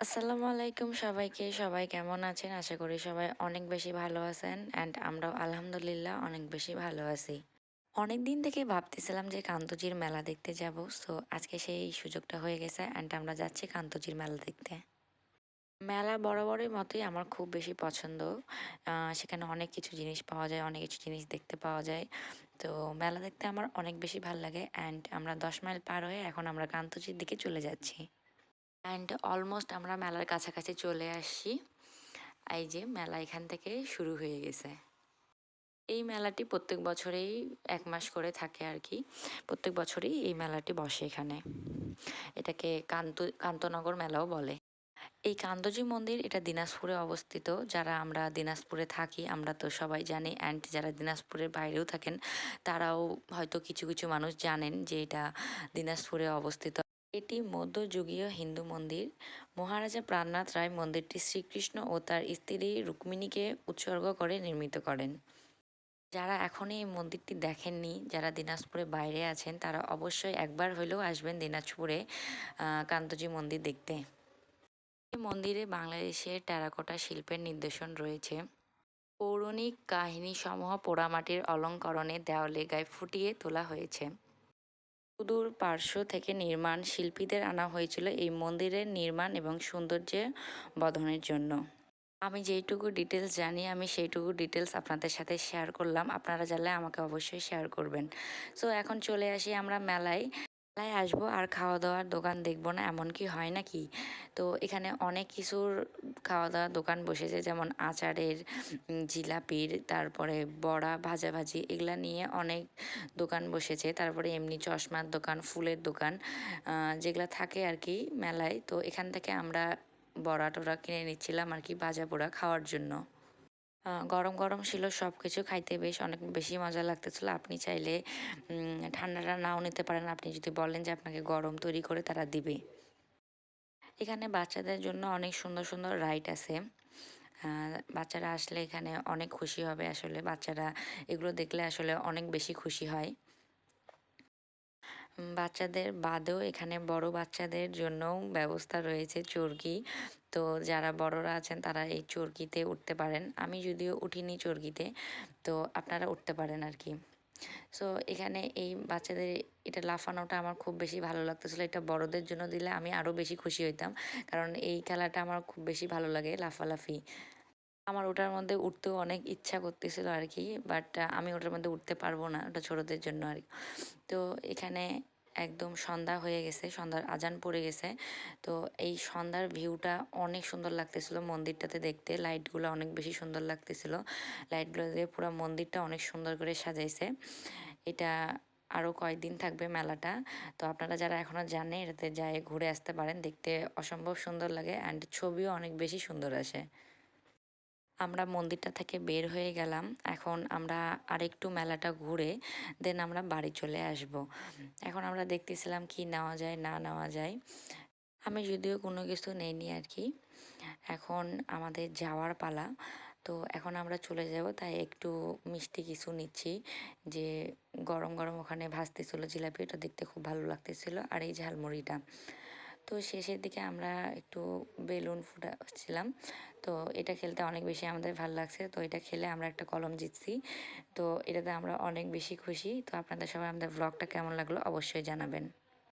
আসসালামু আলাইকুম সবাইকে। সবাই কেমন আছেন? আশা করি সবাই অনেক বেশি ভালো আছেন অ্যান্ড আমরাও আলহামদুলিল্লাহ অনেক বেশি ভালো আছি। অনেক দিন থেকে ভাবতেছিলাম যে কান্তজির মেলা দেখতে যাব সো আজকে সেই সুযোগটা হয়ে গেছে অ্যান্ড আমরা যাচ্ছি কান্তজির মেলা দেখতে। মেলা বরাবরের মতোই আমার খুব বেশি পছন্দ। সেখানে অনেক কিছু জিনিস পাওয়া যায়, অনেক কিছু জিনিস দেখতে পাওয়া যায়। তো মেলা দেখতে আমার অনেক বেশি ভালো লাগে অ্যান্ড আমরা দশ মাইল পার হয়ে এখন আমরা কান্তজির দিকে চলে যাচ্ছি। অ্যান্ড অলমোস্ট আমরা মেলার কাছাকাছি চলে আসছি এই যে মেলা এখান থেকে শুরু হয়ে গেছে। এই মেলাটি প্রত্যেক বছরেই এক মাস করে থাকে আর কি। প্রত্যেক বছরই এই মেলাটি বসে এখানে। এটাকে কান্ত, কান্তনগর মেলাও বলে। এই কান্তজি মন্দির এটা দিনাজপুরে অবস্থিত। যারা আমরা দিনাজপুরে থাকি, আমরা তো সবাই জানি। অ্যান্ড যারা দিনাজপুরের বাইরেও থাকেন, তারাও হয়তো কিছু কিছু মানুষ জানেন যে এটা দিনাজপুরে অবস্থিত। এটি মধ্যযুগীয় হিন্দু মন্দির। মহারাজা প্রাণনাথ রায় মন্দিরটি শ্রীকৃষ্ণ ও তার স্ত্রী রুক্মিণীকে উৎসর্গ করে নির্মিত করেন। যারা এখনই এই মন্দিরটি দেখেননি, যারা দিনাজপুরে বাইরে আছেন, তারা অবশ্যই একবার হলেও আসবেন দিনাজপুরে কান্তজি মন্দির দেখতে। এই মন্দিরে বাংলাদেশের টেরাকোটা শিল্পের নিদর্শন রয়েছে। পৌরাণিক কাহিনীসমূহ পোড়ামাটির অলঙ্করণে দেওয়ালে গায়ে ফুটিয়ে তোলা হয়েছে। সুদূর পার্শ্ব থেকে নির্মাণ শিল্পীদের আনা হয়েছিল এই মন্দিরের নির্মাণ এবং সৌন্দর্যে বধনের জন্য। আমি যেইটুকু ডিটেলস জানি, আমি সেইটুকু ডিটেলস আপনাদের সাথে শেয়ার করলাম। আপনারা জানলে আমাকে অবশ্যই শেয়ার করবেন। সো এখন চলে আসি আমরা মেলায়। মেলায় আসব আর খাওয়া দাওয়ার দোকান দেখব না, এমন কি হয় নাকি? তো এখানে অনেক কিছুর খাওয়া দাওয়ার দোকান বসেছে, যেমন আচারের জিলাপির, তারপরে বড়া, ভাজাভাজি, এগুলা নিয়ে অনেক দোকান বসেছে। তারপরে এমনি চশমার দোকান, ফুলের দোকান যেগুলা থাকে আর কি মেলায়। তো এখান থেকে আমরা বড়া টড়া কিনে নিচ্ছিলাম আর কি ভাজা পোড়া খাওয়ার জন্য। গরম গরম ছিল সব কিছু খাইতে বেশ অনেক বেশি মজা লাগতেছিল। আপনি চাইলে ঠান্ডাটা নাও নিতে পারেন। আপনি যদি বলেন যে আপনাকে গরম তৈরি করে তারা দিবে। এখানে বাচ্চাদের জন্য অনেক সুন্দর সুন্দর রাইড আছে। বাচ্চারা আসলে এখানে অনেক খুশি হবে। আসলে বাচ্চারা এগুলো দেখলে আসলে অনেক বেশি খুশি হয়। বাচ্চাদের বাদেও এখানে বড় বাচ্চাদের জন্যও ব্যবস্থা রয়েছে চরকি। তো যারা বড়রা আছেন তারা এই চরকিতে উঠতে পারেন। আমি যদিও উঠিনি চর্কিতে, তো আপনারা উঠতে পারেন আর কি। সো এখানে এই বাচ্চাদের এটা লাফানোটা আমার খুব বেশি ভালো লাগতেছিলো। এটা বড়দের জন্য দিলে আমি আরও বেশি খুশি হইতাম। কারণ এই খেলাটা আমার খুব বেশি ভালো লাগে, লাফালাফি। আমার ওটার মধ্যে উঠতেও অনেক ইচ্ছা করতেছিল আর কি বাট আমি ওটার মধ্যে উঠতে পারব না ওটা ছোটদের জন্য আর কি তো এখানে একদম সন্ধ্যা হয়ে গেছে, সন্ধ্যার আজান পড়ে গেছে। তো এই সন্ধ্যার ভিউটা অনেক সুন্দর লাগতেছিল মন্দিরটাতে দেখতে লাইটগুলো অনেক বেশি সুন্দর লাগতেছিল। লাইটগুলো দিয়ে পুরো মন্দিরটা অনেক সুন্দর করে সাজাইছে। এটা আরও কয়েকদিন থাকবে মেলাটা। তো আপনারা যারা এখনও জানেন এটাতে যায়, ঘুরে আসতে পারেন, দেখতে অসম্ভব সুন্দর লাগে অ্যান্ড ছবিও অনেক বেশি সুন্দর আসে। আমরা মন্দিরটা থেকে বের হয়ে গেলাম। এখন আমরা আরেকটু মেলাটা ঘুরে দেন আমরা বাড়ি চলে আসব। এখন আমরা দেখতেছিলাম কি নেওয়া যায়, না নেওয়া যায়। আমি যদিও কোনো কিছু নেইনি আর কি এখন আমাদের যাওয়ার পালা। তো এখন আমরা চলে যাব, তাই একটু মিষ্টি কিছু নিচ্ছি। যে গরম গরম ওখানে ভাজতেছিল জিলাপি এটা দেখতে খুব ভালো লাগতেছিল। আর এই ঝালমুড়িটা। তো শেষের দিকে আমরা একটু বেলুন ফুটাচ্ছিলাম। তো এটা খেলতে অনেক বেশি আমাদের ভালো লাগছে। তো এটা খেলে আমরা একটা কলম জিতছি। তো এটাতে আমরা অনেক বেশি খুশি। তো আপনাদের সবাই আমাদের ব্লগটা কেমন লাগল অবশ্যই জানাবেন।